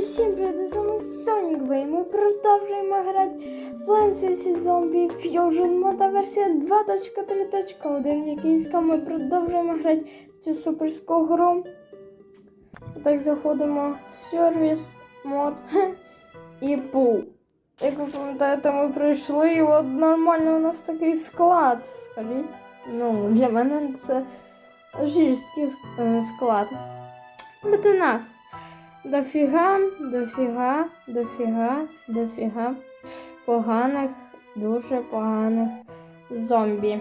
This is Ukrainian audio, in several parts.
Усім привіт, з вами Сонік Ви. Ми продовжуємо грати в Plants. Zombie Fusion мода версія 2.3.1 якийська. Ми продовжуємо грати в цю суперську гру. Так, заходимо в сервіс, мод і пул. Як ви пам'ятаєте, ми пройшли і от нормально у нас такий склад. Скажіть. Ну, для мене це жорсткий е, склад. Проти нас. Дофіга, дофіга, дофіга, дофіга поганих, дуже поганих зомбі.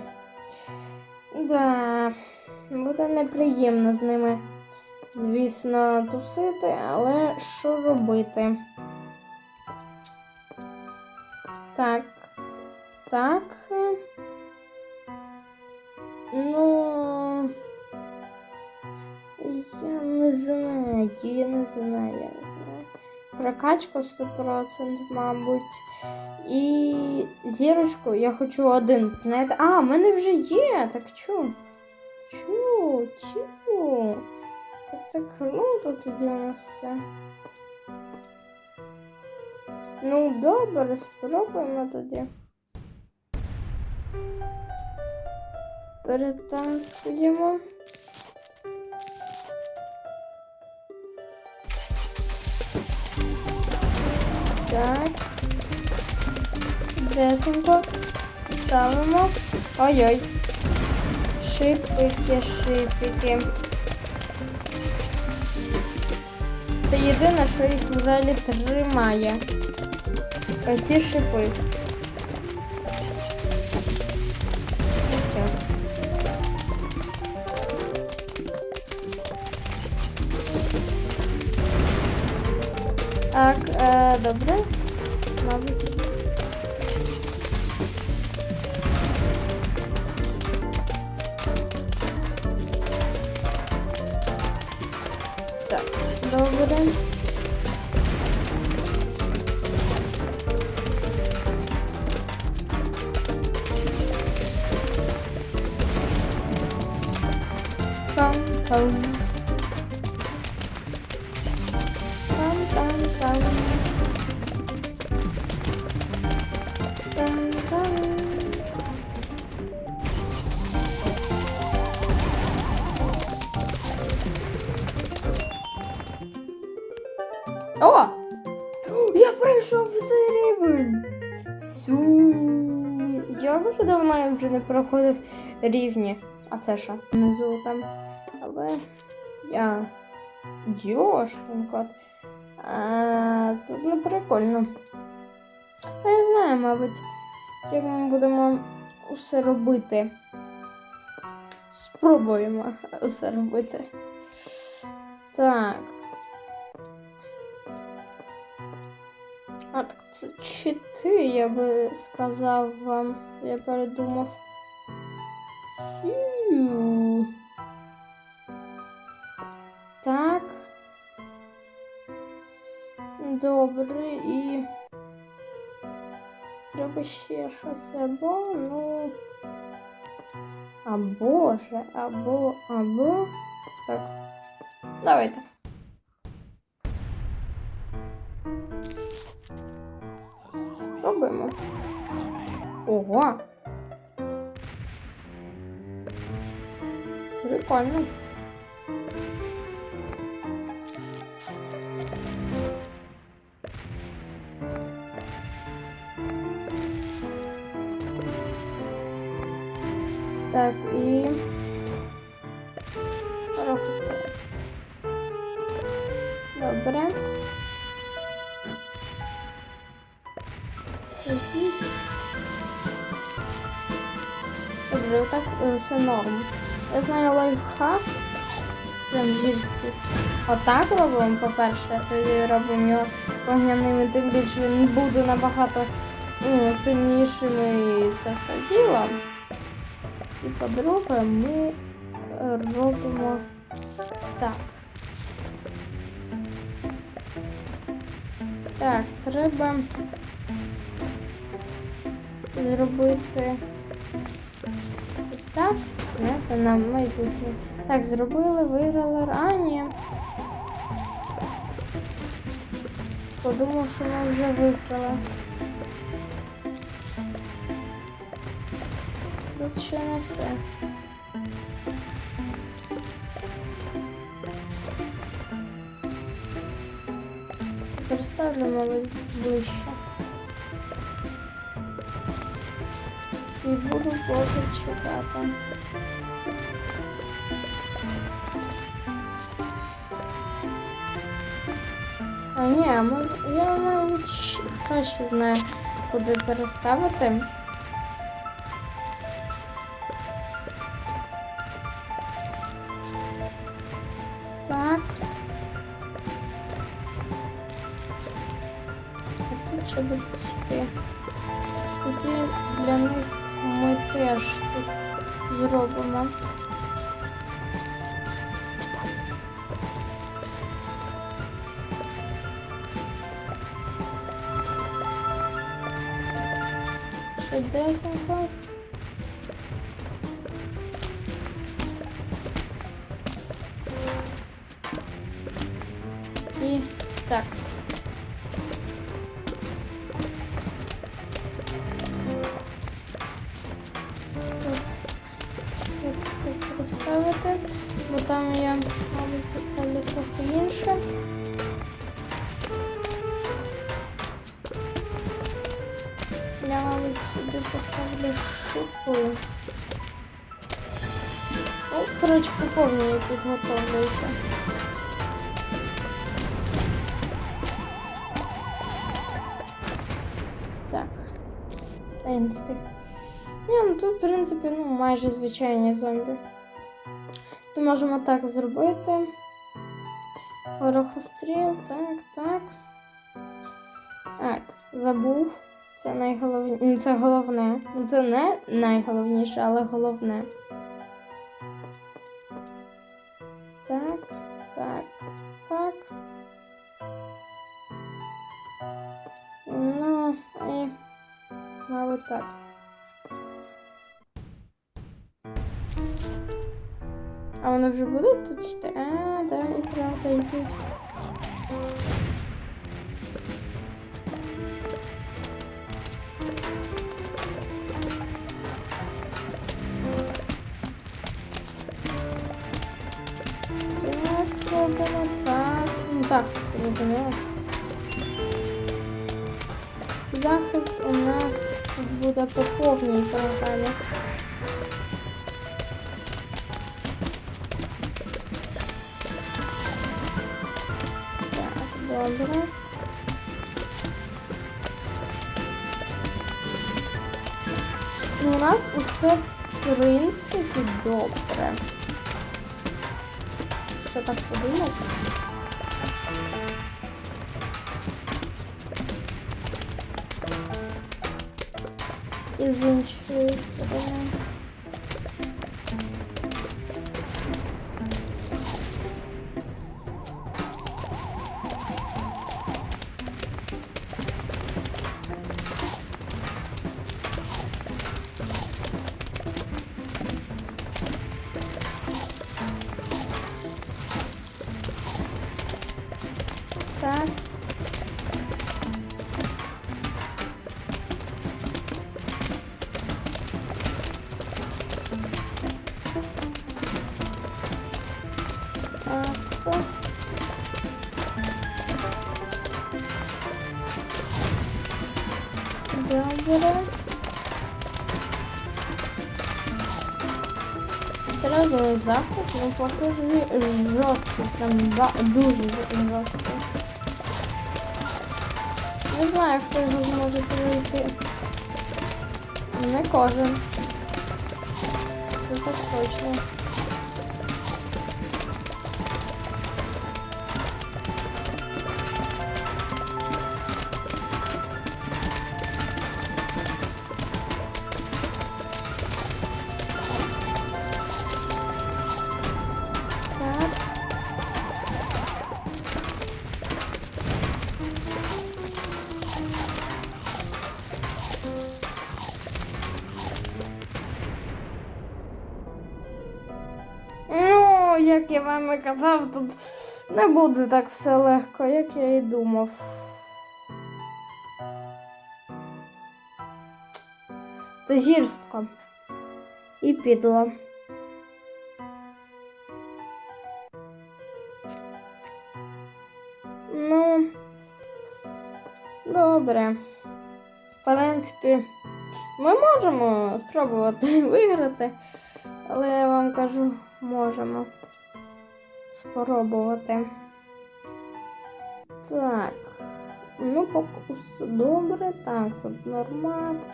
Да, буде неприємно з ними, звісно, тусити, але що робити? Так, так. Ну. Я не знаю, я не знаю, я не знаю. Прокачку 100%, мабуть. І зірочку я хочу один. Знаєте, а, в мене вже є. Так чу. Чу, чу. Так це круто тоді у нас все. Ну, добре, спробуємо тоді. Перетаскуємо. Так. Десенько. Ставимо. Ой-ой. Шипики, шипики. Це єдине, що їх взагалі тримає. Оці шипи. Так, е, добре. Мабуть. Так, добре. Пам-пам. Пам-пам-пам. О! Я пройшов цей рівень! Сю. Я вже давно я вже не проходив рівні. А це що? Внизу там. Але я. Йошкін кот. А, тут не прикольно. Я знаю, мабуть, як ми будемо усе робити. Спробуємо усе робити. Так. А, так я би сказав вам. Я передумав. Фью. Так. Добре, і треба ще щось або, ну. Або же, або, або. Так. Давайте. Ого. Прикольно. Так, і все норм. Я знаю лайфхак. Прям жорсткий. Отак робимо, по-перше, тоді робимо його вогняним, тим більше він буде набагато ну, сильнішим і це все діло. І по-друге, ми робимо так. Так, треба зробити так, знаєте, на майбутнє. Так, зробили, виграли рані. подумав, що ми вже виграли. Тут ще не все. Переставлю, мабуть, ближче. І буду поки чекати. А ні, я мабуть краще знаю, куди переставити. Так. Тут ще будуть йти. Тоді для них ми теж тут зробимо. Чудесенько. І так. Коротше, по повній я підготовлююся. Так. Та я не встиг. Ні, ну тут, в принципі, ну, майже звичайні зомбі. То можемо так зробити. Горохостріл, так, так. Так, забув. Це найголовніше. Це головне. Це не найголовніше, але головне. Так. А вони вже будуть тут читати? А, да, і правда йдуть. Так, робимо так. Ну, захист, розуміло. Буде по повній програмі. Так, добре. Ну, у нас усе в принципі добре. Що так подумав? І з іншої сторони. Захист, ну ж- жорсткий, прям да- дуже жорсткий. Не знаю, хто його зможе пройти. Не кожен. Це так точно. я вам і казав, тут не буде так все легко, як я і думав. Це жірстко і підло. Ну, добре. В принципі, ми можемо спробувати виграти, але я вам кажу, можемо спробувати. Так. Ну, поки все добре. Так, тут нормас.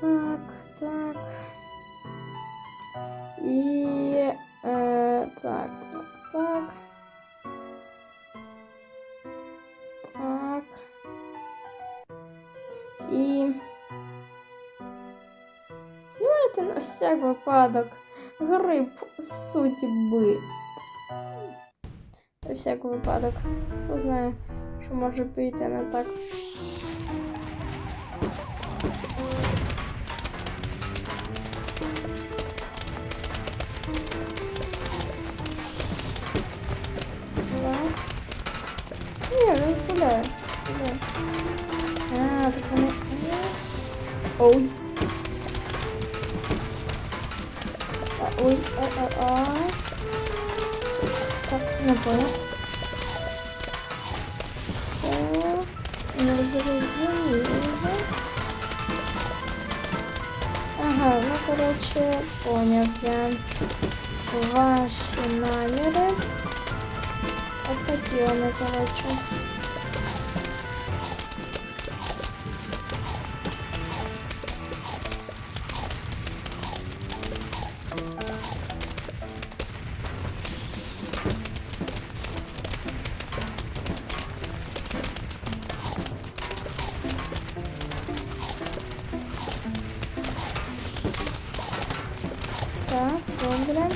Так, так. І е, так, так, так. Так. І давайте на всяк випадок гриб судьби. Всяк випадок. Хто знає, що може піти не так. Ага, ну, короче, понял я ваши намеры. Вот такие они, короче. Так, добре.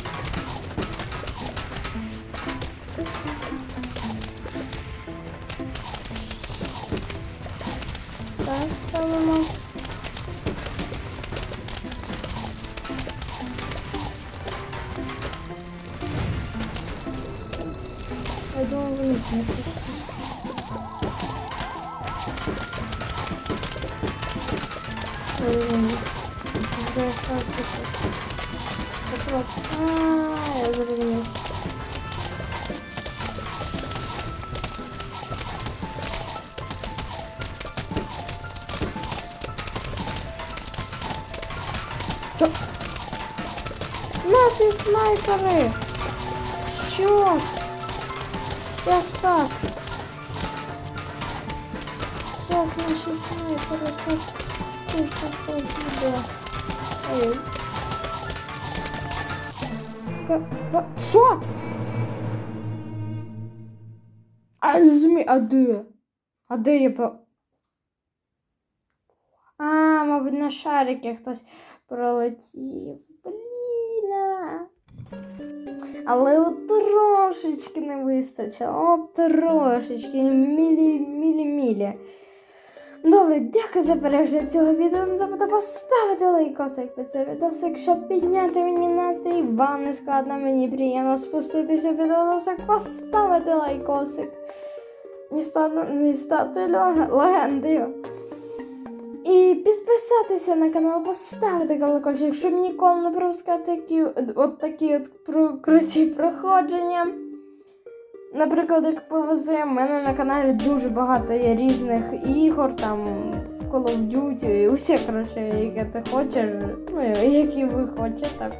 Так, ставимо. Я думаю, ви не знаєте. Ой, вот. А, я зрозумів. Що? Наші снайпери! Що? Як так? Як наші снайпери так тихо буде? Ой. Ка- Що? А змі, а де? А де я по. А, мабуть, на шарики хтось пролетів. Блін. Але от трошечки не вистачило. От трошечки. Мілі, мілі, мілі. Добре, дякую за перегляд цього відео. Не забудьте поставити лайкосик під це відосик, щоб підняти мені настрій. Вам не складно, мені приємно спуститися під відосик, поставити лайкосик. Не стати, не стати легендою. І підписатися на канал, поставити колокольчик, щоб ніколи не пропускати такі, от такі от круті проходження. Наприклад, як повезе, в мене на каналі дуже багато є різних ігор, там Call of Duty, і усе, коротше, яке ти хочеш, ну, які ви хочете.